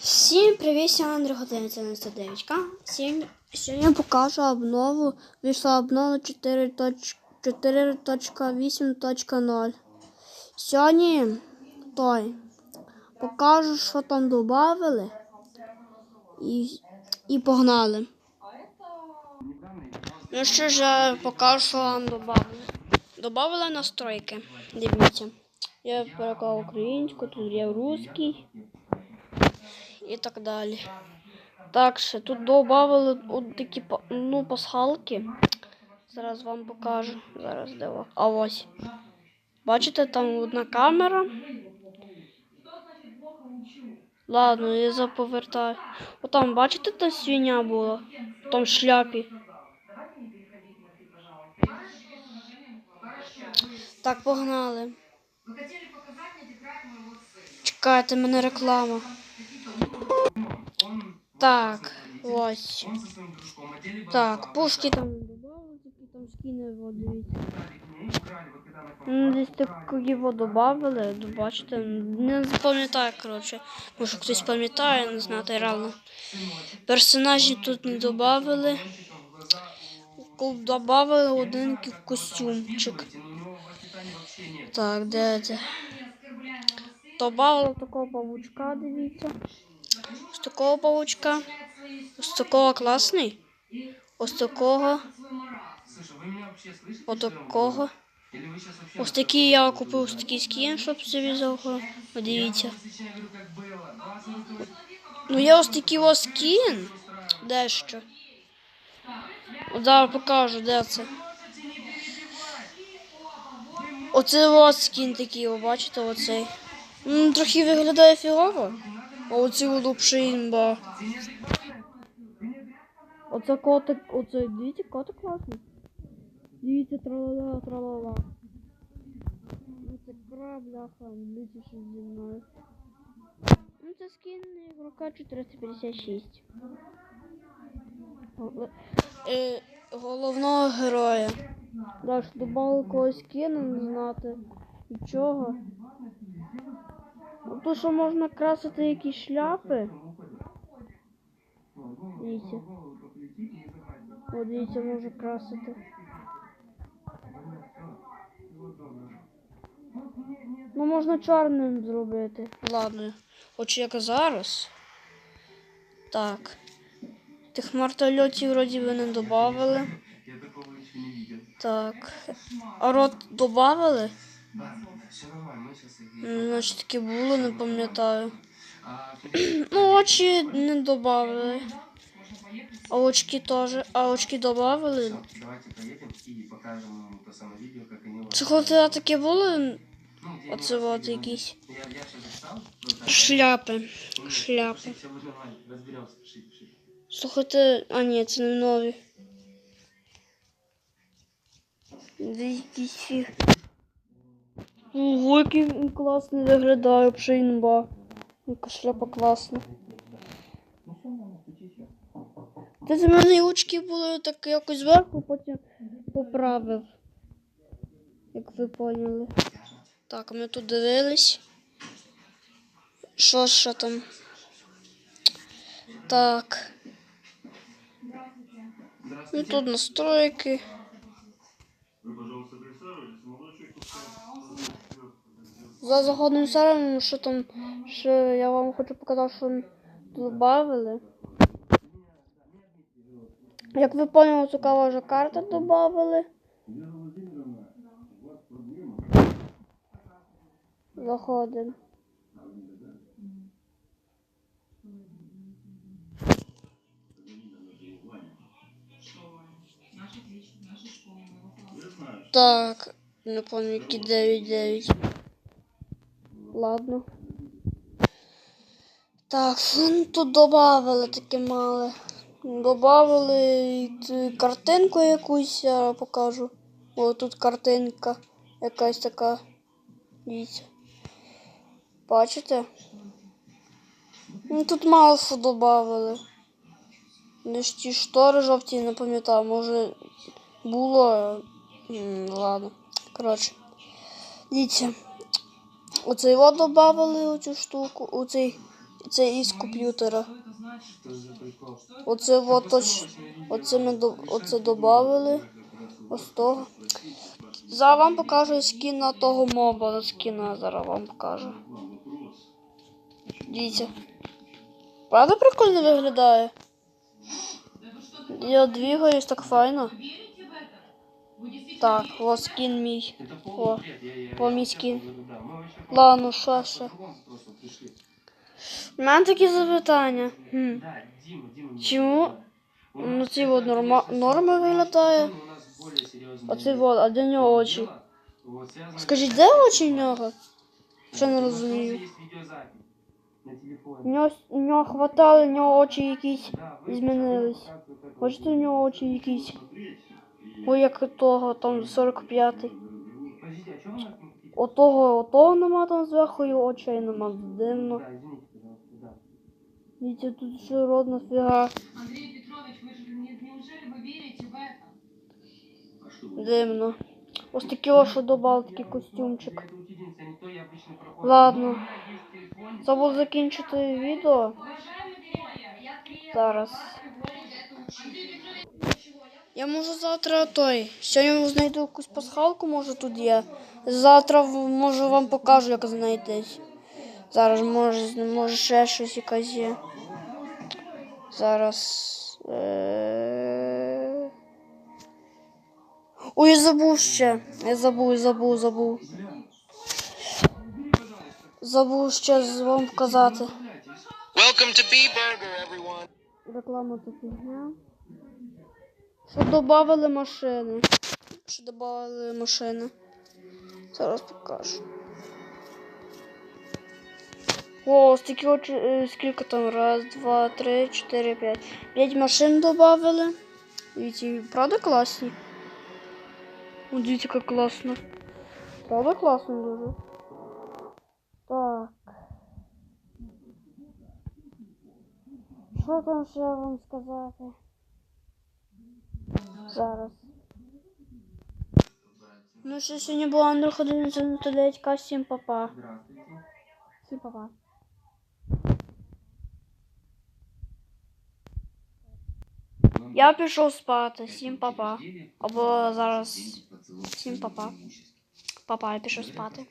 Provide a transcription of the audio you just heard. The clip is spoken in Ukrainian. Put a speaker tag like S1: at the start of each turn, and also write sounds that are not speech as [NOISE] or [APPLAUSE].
S1: Всім привіт, сьогодні Андрій Годин, це 99 Сьогодні, я покажу обнову. Вийшла обнова 4.8.0. Сьогодні той покажу, що там додали. І, і погнали. Ну що ж, покажу, що вам додали. Добавили настройки. Дивіться. Я переклав українську, тут є русський і так далі. Так, ще тут додали от такі ну, пасхалки. Зараз вам покажу. Зараз де во- А ось. Бачите, там одна камера. Ладно, я заповертаю. Отам, бачите, та свиня була? В тому шляпі. Так, погнали. Чекайте, мене реклама. Так, ось. Так, пушки там такі там скини води. Ну, Десь такі його добавили, ну, бачите, не запам'ятаю, коротше. Може хтось пам'ятає, не знати реально. Персонажі тут не добавили. Добавили один костюмчик. Так, де це? Добавили такого павучка, дивіться. Ось такого павучка. Ось такого класний. Ось такого. Ось такого. Ось такий я купив ось такий скін, щоб собі завго. Подивіться. Ну я ось такий ось скін. Дещо. Зараз покажу, де це. Оце ось скін такий, ви бачите, оцей. Трохи виглядає фігово. Оці лупши імба. Оце котик, оце, дивіться, котик класний. Дивіться, тралала, тралала. Ну це краб, бляха, дивіться, що зі мною. Ну це скін ігрока 456. Голе- Е, головного героя. Далі добавили когось скину, не знати. Нічого. Ну, То, що можна красити якісь шляпи. Дивіться. О, дивіться, можна красити. Ну, можна чорним зробити. Ладно. Хочу як зараз. Так. Тих мартольотів вроді би не додавали. Так. А рот додавали?
S2: Да, их...
S1: Ну, таке було, не пам'ятаю. [CLEARS THROAT] Ну, очі не додавали. А очки теж. А очки додавали.
S2: всё, давайте поедем и покажем то самое видео, как они... вот-
S1: Це коли таке було, оце от якісь шляпи. Шляпи. Слухайте, а ні, це не нові. Де якісь фіг. Який він класний виглядає, пшинба. Яка шляпа класна. Та з мене очки були так якось зверху, потім поправив. Як ви поняли. Так, ми тут дивились. Що ще там? Так. Ну тут настройки.
S3: Вы, пожалуйста, присаживайтесь. Молодой
S1: За заходним сервером, що там, що я вам хочу показати, що додали. Як ви поняли, цікава вже карта додали. Заходимо. Так, не пам'ятаю, які 9-9. Ладно. Так, ну, тут додавали таке мале. Добавили картинку якусь, я покажу. О, тут картинка якась така. Дивіться. Бачите? Ну тут мало що додавали. Лиш ті штори жовті, не пам'ятаю, може було. Ладно. Коротше. Дивіться. Оцей от додавали оцю штуку, оцей Це із комп'ютера. Оце от точ... Оце ми до... оце додавали. Ось того. Зараз вам покажу скін на того моба скіна. Зараз вам покажу. Дивіться. Правда прикольно виглядає? Я двигаюсь так файно. Так, ось скін мій.
S2: Это
S1: О,
S2: полный бред. Я, я,
S1: по
S2: я
S1: миски.
S2: честно говорю, да. Мы вообще
S1: Ладно, що ще?
S2: по-другому просто пришли.
S1: У мене такі запитання. Хм.
S2: Да, Дима, Дима. не
S1: Чому?
S2: знаю. У
S1: Ну,
S2: нас
S1: ці
S2: это,
S1: от норма...
S2: конечно,
S1: норми
S2: всё,
S1: виглядає.
S2: у нас более серьезные
S1: Оце
S2: дела.
S1: от, а де в нього очі?
S2: Вот, связано
S1: Скажіть,
S2: с-
S1: де очі в нього? Що не
S2: У нас
S1: розумію.
S2: тоже есть видеозапись на телефоне.
S1: У нього, у нього хватало, у нього очі якісь.
S2: Да, вы
S1: змінились.
S2: сейчас вот так вот
S1: Бачите, у нього очі якісь.
S3: Смотреть. И
S1: Ой, як у того, там 45-й.
S2: Подождите, а что вы на
S1: Отого, отого нема там зверху і очей нема. Дивно.
S2: Да, извините, пожалуйста, да.
S1: Дивіться, тут ще родна фіга.
S4: Андрей Петрович, вы же не- неужели вы верите в это?
S3: А что вы?
S1: Дивно. Ось такі ось що добав такий костюмчик.
S2: Это вот единственное, никто и обычно проходит.
S1: Ладно.
S2: Но у меня есть телефон.
S1: Забув закінчити відео.
S4: Уважаемый тренер, я приехала
S1: Зараз. Я можу завтра той. Сьогодні знайду якусь пасхалку, може тут є. Завтра може вам покажу, як знайти. Зараз може, може ще щось якась є. Зараз. Е... Ой, я забув ще. Я забув, забув, забув. Забув ще з- вам показати.
S5: Welcome to B Burger, everyone.
S1: Реклама та фігня. Що додали машини. Що додали машини. Зараз покажу. О, стільки е, скільки там? Раз, два, три, чотири, п'ять. П'ять машин додали. Дивіться, правда класні? О, дивіться, як класно. Правда класно дуже. Так. Що там ще вам сказати? Зараз. Ну що сьогодні була Андрій 11 всім папа. Всім папа. Я пішов спати, всім папа. Або зараз всім папа. Папа, я пішов спати.